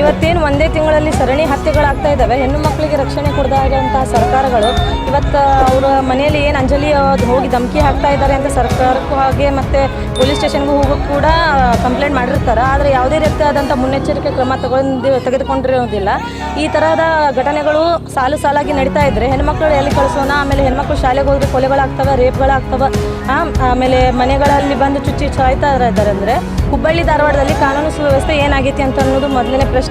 ಇವತ್ತೇನು ಒಂದೇ ತಿಂಗಳಲ್ಲಿ ಸರಣಿ ಹತ್ಯೆಗಳಾಗ್ತಾ ಇದ್ದಾವೆ? ಹೆಣ್ಣು ಮಕ್ಕಳಿಗೆ ರಕ್ಷಣೆ ಕೊಡದೇ ಇರುವಂತಹ ಸರ್ಕಾರಗಳು ಇವತ್ತು ಅವರ ಮನೆಯಲ್ಲಿ ಏನು ಅಂಜಲಿ ಹೋಗಿ ಧಮಕಿ ಹಾಕ್ತಾ ಇದ್ದಾರೆ ಅಂತ ಸರ್ಕಾರಕ್ಕೂ ಹಾಗೆ ಮತ್ತು ಪೊಲೀಸ್ ಸ್ಟೇಷನ್ಗೂ ಹೋಗೋಕೆ ಕೂಡ ಕಂಪ್ಲೇಂಟ್ ಮಾಡಿರ್ತಾರೆ. ಆದರೆ ಯಾವುದೇ ರೀತಿಯಾದಂಥ ಮುನ್ನೆಚ್ಚರಿಕೆ ಕ್ರಮ ತಗೊಂಡು ತೆಗೆದುಕೊಂಡಿರೋದಿಲ್ಲ ಈ ಥರದ ಘಟನೆಗಳು ಸಾಲು ಸಾಲಾಗಿ ನಡೀತಾ ಇದ್ರೆ ಹೆಣ್ಮಕ್ಳು ಎಲ್ಲಿ ಕಳಿಸೋಣ? ಆಮೇಲೆ ಹೆಣ್ಮಕ್ಳು ಶಾಲೆಗೆ ಹೋದ್ರೆ ಕೊಲೆಗಳಾಗ್ತವೆ, ರೇಪ್ಗಳಾಗ್ತವೆ ಆಮೇಲೆ ಮನೆಗಳಲ್ಲಿ ಬಂದು ಚುಚ್ಚಿ ಸಾಯ್ತಾ ಇದ್ದಾರೆ ಅಂದರೆ ಹುಬ್ಬಳ್ಳಿ ಧಾರವಾಡದಲ್ಲಿ ಕಾನೂನು ಸುವ್ಯವಸ್ಥೆ ಏನಾಗೈತಿ ಅಂತ ಅನ್ನೋದು ಮೊದಲನೇ ಪ್ರಶ್ನೆ.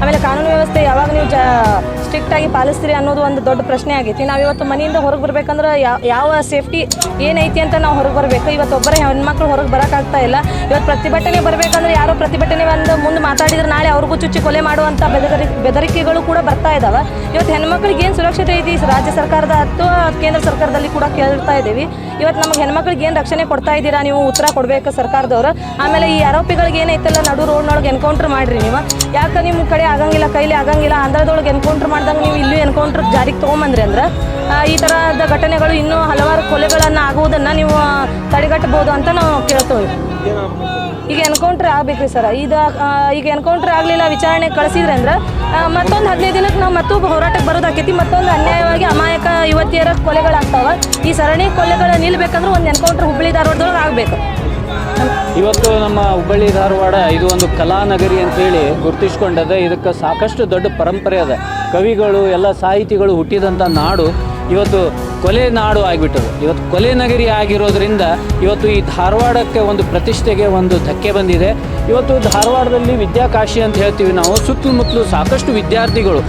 ಆಮೇಲೆ ಕಾನೂನು ವ್ಯವಸ್ಥೆ ಯಾವಾಗ ನೀವು ಸ್ಟ್ರಿಕ್ಟ್ ಸ್ಟ್ರಿಕ್ಟಾಗಿ ಪಾಲಿಸ್ತೀರಿ ಅನ್ನೋದು ಒಂದು ದೊಡ್ಡ ಪ್ರಶ್ನೆ ಆಗೈತಿ. ನಾವು ಇವತ್ತು ಮನೆಯಿಂದ ಹೊರಗೆ ಬರ್ಬೇಕಂದ್ರೆ ಯಾವ ಯಾವ ಸೇಫ್ಟಿ ಏನೈತಿ ಅಂತ ನಾವು ಹೊರಗೆ ಬರಬೇಕು. ಇವತ್ತು ಒಬ್ಬರೇ ಹೆಣ್ಮಕ್ಳು ಹೊರಗೆ ಬರೋಕ್ಕಾಗ್ತಾ ಇಲ್ಲ. ಇವತ್ತು ಪ್ರತಿಭಟನೆ ಬರಬೇಕಂದ್ರೆ ಯಾರೋ ಪ್ರತಿಭಟನೆ ಒಂದು ಮುಂದೆ ಮಾತಾಡಿದ್ರೆ ನಾಳೆ ಅವ್ರಿಗೂ ಚುಚ್ಚಿ ಕೊಲೆ ಮಾಡುವಂಥ ಬೆದರಿ, ಬೆದರಿಕೆಗಳು ಕೂಡ ಬರ್ತಾ ಇದ್ದಾವೆ ಇವತ್ತು ಹೆಣ್ಮಕ್ಳಿಗೆ ಏನು ಸುರಕ್ಷತೆ ಐತಿ? ರಾಜ್ಯ ಸರ್ಕಾರದ ಅಥವಾ ಕೇಂದ್ರ ಸರ್ಕಾರದಲ್ಲಿ ಕೂಡ ಕೇಳ್ತಾ ಇದ್ದೀವಿ. ಇವತ್ತು ನಮಗೆ ಹೆಣ್ಮಕ್ಳಿಗೆ ಏನು ರಕ್ಷಣೆ ಕೊಡ್ತಾ ಇದ್ದೀರಾ? ನೀವು ಉತ್ತರ ಕೊಡಬೇಕು ಸರ್ಕಾರದವರು. ಆಮೇಲೆ ಈ ಆರೋಪಿಗಳಿಗೆ ಏನೈತಲ್ಲ? ನಡು ರೋಡ್ನೊಳಗೆ ಎನ್ಕೌಂಟ್ರ್ ಮಾಡಿರಿ ನೀವು. ಯಾಕೆ ನಿಮ್ಮ ಕಡೆ ಆಗಂಗಿಲ್ಲ, ಕೈಲಿ ಆಗಂಗಿಲ್ಲ ಆಂಧ್ರದೊಳಗೆ ಎನ್ಕೌಂಟ್ರ್ ಮಾಡ್ದಂಗೆ ನೀವು ಇಲ್ಲಿ ಎನ್ಕೌಂಟ್ರ್ ಜಾರಿಗೆ ತೊಗೊಂಬಂದ್ರಿ ಅಂದ್ರೆ ಈ ಥರದ ಘಟನೆಗಳು ಇನ್ನೂ ಹಲವಾರು ಕೊಲೆಗಳನ್ನು ಆಗುವುದನ್ನು ನೀವು ತಡೆಗಟ್ಟಬಹುದು ಅಂತ ನಾವು ಕೇಳ್ತೇವೆ. ಈಗ ಎನ್ಕೌಂಟ್ರ್ ಆಗ್ಬೇಕ್ರಿ ಸರ್. ಇದು ಈಗ ಎನ್ಕೌಂಟ್ರ್ ಆಗಲಿಲ್ಲ, ವಿಚಾರಣೆ ಕಳಿಸಿದ್ರೆ ಅಂದ್ರೆ ಮತ್ತೊಂದು ಹದಿನೈದು ದಿನಕ್ಕೆ ನಾವು ಮತ್ತೂ ಹೋರಾಟಕ್ಕೆ ಬರೋದಾಕೈತಿ ಮತ್ತೊಂದು ಅನ್ಯಾಯವಾಗಿ ಅಮಾಯಕ ಯುವತಿಯರ ಕೊಲೆಗಳಾಗ್ತಾವ. ಈ ಸರಣಿ ಕೊಲೆಗಳು ನಿಲ್ಬೇಕಂದ್ರೆ ಒಂದು ಎನ್ಕೌಂಟ್ರ್ ಹುಬ್ಬಳ್ಳಿ ಧಾರವಾಡದೊಳಗೆ ಆಗಬೇಕು. ಇವತ್ತು ನಮ್ಮ ಹುಬ್ಬಳ್ಳಿ, ಧಾರವಾಡ ಇದು ಒಂದು ಕಲಾನಗರಿ ಅಂತೇಳಿ ಗುರುತಿಸ್ಕೊಂಡದೆ ಇದಕ್ಕೆ ಸಾಕಷ್ಟು ದೊಡ್ಡ ಪರಂಪರೆ ಅದ. ಕವಿಗಳು, ಎಲ್ಲ ಸಾಹಿತಿಗಳು ಹುಟ್ಟಿದಂಥ ನಾಡು ಇವತ್ತು ಕೊಲೆ ನಾಡು ಆಗಿಬಿಟ್ಟದು ಇವತ್ತು ಕೊಲೆ ನಗರಿ ಆಗಿರೋದ್ರಿಂದ ಇವತ್ತು ಈ ಧಾರವಾಡಕ್ಕೆ ಒಂದು ಪ್ರತಿಷ್ಠೆಗೆ ಒಂದು ಧಕ್ಕೆ ಬಂದಿದೆ. ಇವತ್ತು ಧಾರವಾಡದಲ್ಲಿ ವಿದ್ಯಾಕಾಶಿ ಅಂತ ಹೇಳ್ತೀವಿ ನಾವು, ಸುತ್ತಮುತ್ತಲು ಸಾಕಷ್ಟು ವಿದ್ಯಾರ್ಥಿಗಳು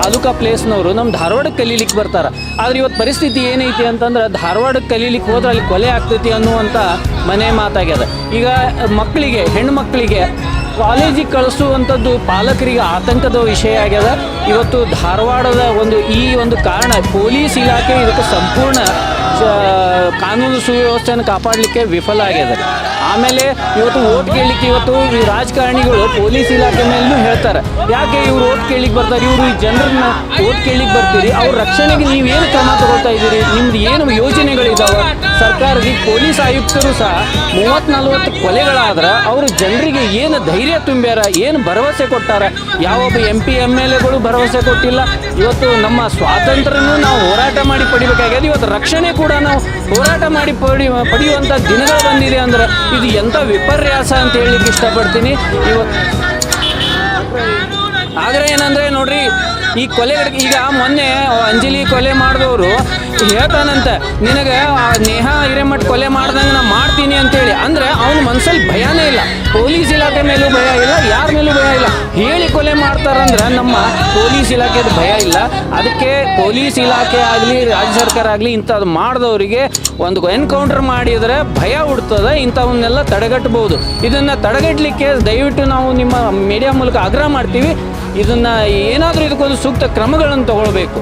ತಾಲೂಕಾ ಪ್ಲೇಸ್ನವರು ನಮ್ಮ ಧಾರವಾಡಕ್ಕೆ ಕಲೀಲಿಕ್ಕೆ ಬರ್ತಾರೆ. ಆದರೆ ಇವತ್ತು ಪರಿಸ್ಥಿತಿ ಏನೈತಿ ಅಂತಂದ್ರೆ ಧಾರವಾಡಕ್ಕೆ ಕಲೀಲಿಕ್ಕೆ ಹೋದ್ರೆ ಅಲ್ಲಿ ಕೊಲೆ ಆಗ್ತೈತಿ ಅನ್ನುವಂಥ ಮನೆ ಮಾತಾಗ್ಯದ. ಈಗ ಮಕ್ಕಳಿಗೆ, ಹೆಣ್ಣು ಮಕ್ಕಳಿಗೆ ಕಾಲೇಜಿಗೆ ಕಳಿಸುವಂಥದ್ದು ಪಾಲಕರಿಗೆ ಆತಂಕದ ವಿಷಯ ಆಗ್ಯದ. ಇವತ್ತು ಧಾರವಾಡದ ಒಂದು ಈ ಒಂದು ಕಾರಣ ಪೊಲೀಸ್ ಇಲಾಖೆ ಇದಕ್ಕೆ ಸಂಪೂರ್ಣ ಕಾನೂನು ಸುವ್ಯವಸ್ಥೆಯನ್ನು ಕಾಪಾಡಲಿಕ್ಕೆ ವಿಫಲ ಆಗ್ಯದ. ಆಮೇಲೆ ಇವತ್ತು ಓಟ್ ಕೇಳಲಿಕ್ಕೆ ಇವತ್ತು ಈ ರಾಜಕಾರಣಿಗಳು ಪೊಲೀಸ್ ಇಲಾಖೆ ಮೇಲೂ ಹೇಳ್ತಾರೆ. ಯಾಕೆ ಇವ್ರು ಓಟ್ ಕೇಳಿಕ್ ಬರ್ತಾರೆ? ಇವರು ಈ ಜನರನ್ನ ಓಟ್ ಕೇಳಿಕ್ ಬರ್ತೀರಿ? ಅವ್ರ ರಕ್ಷಣೆಗೆ ನೀವು ಏನು ಕ್ರಮ ತಗೊಳ್ತಾ ಇದ್ದೀರಿ? ನಿಮ್ದು ಏನು ಯೋಜನೆಗಳಿದಾವೆ? ಸರ್ಕಾರದ ಪೊಲೀಸ್ ಆಯುಕ್ತರು ಸಹ ಮೂವತ್ತ್ ನಲ್ವತ್ತು ಕೊಲೆಗಳಾದ್ರೆ ಅವರು ಜನರಿಗೆ ಏನು ಧೈರ್ಯ ತುಂಬ್ಯಾರ? ಏನು ಭರವಸೆ ಕೊಟ್ಟಾರ? ಯಾವೊಬ್ಬ ಎಂ ಪಿ ಎಂ ಎಲ್ ಎಗಳು ಭರವಸೆ ಕೊಟ್ಟಿಲ್ಲ. ಇವತ್ತು ನಮ್ಮ ಸ್ವಾತಂತ್ರ್ಯನೂ ನಾವು ಹೋರಾಟ ಮಾಡಿ ಪಡಿಬೇಕಾಗ್ಯದ ಇವತ್ತು ರಕ್ಷಣೆ ಕೂಡ ನಾವು ಹೋರಾಟ ಮಾಡಿ ಪಡಿ ಪಡೆಯುವಂಥ ದಿನಗಳು ಬಂದಿದೆ ಅಂದ್ರೆ ಇದು ಎಂತ ವಿಪರ್ಯಾಸ ಅಂತ ಹೇಳಲಿಕ್ಕೆ ಇಷ್ಟಪಡ್ತೀನಿ. ಇವತ್ತು ಆದ್ರೆ ಏನಂದ್ರೆ ನೋಡ್ರಿ, ಈ ಕೊಲೆ ಈಗ ಮೊನ್ನೆ ಅಂಜಲಿ ಕೊಲೆ ಮಾಡಿದವರು ಹೇಳ್ತಾನಂತೆ, ನಿನಗೆ ಆ ನೇಹ ಹಿರೇಮಠ್ ಕೊಲೆ ಮಾಡ್ದಂಗೆ ನಾ ಮಾಡ್ತೀನಿ ಅಂತೇಳಿ ಅವನ ಮನ್ಸಲ್ಲಿ ಭಯನೇ ಇಲ್ಲ. ಪೊಲೀಸ್ ಇಲಾಖೆ ಮೇಲೂ ಭಯ ಇಲ್ಲ, ಯಾರ ಮೇಲೂ ಭಯ ಇಲ್ಲ. ಹೇಳಿ ಕೊಲೆ ಮಾಡ್ತಾರಂದ್ರೆ ನಮ್ಮ ಪೊಲೀಸ್ ಇಲಾಖೆದು ಭಯ ಇಲ್ಲ. ಅದಕ್ಕೆ ಪೊಲೀಸ್ ಇಲಾಖೆ ಆಗಲಿ, ರಾಜ್ಯ ಸರ್ಕಾರ ಆಗಲಿ ಇಂಥದ್ದು ಮಾಡಿದವರಿಗೆ ಒಂದು ಎನ್ಕೌಂಟರ್ ಮಾಡಿದರೆ ಭಯ ಹುಡ್ತದೆ, ಇಂಥವನ್ನೆಲ್ಲ ತಡೆಗಟ್ಟಬಹುದು ಇದನ್ನು ತಡೆಗಟ್ಟಲಿಕ್ಕೆ ದಯವಿಟ್ಟು ನಾವು ನಿಮ್ಮ ಮೀಡಿಯಾ ಮೂಲಕ ಆಗ್ರಹ ಮಾಡ್ತೀವಿ. ಇದನ್ನು ಏನಾದರೂ ಇದಕ್ಕೊಂದು ಸೂಕ್ತ ಕ್ರಮಗಳನ್ನು ತಗೊಳ್ಬೇಕು.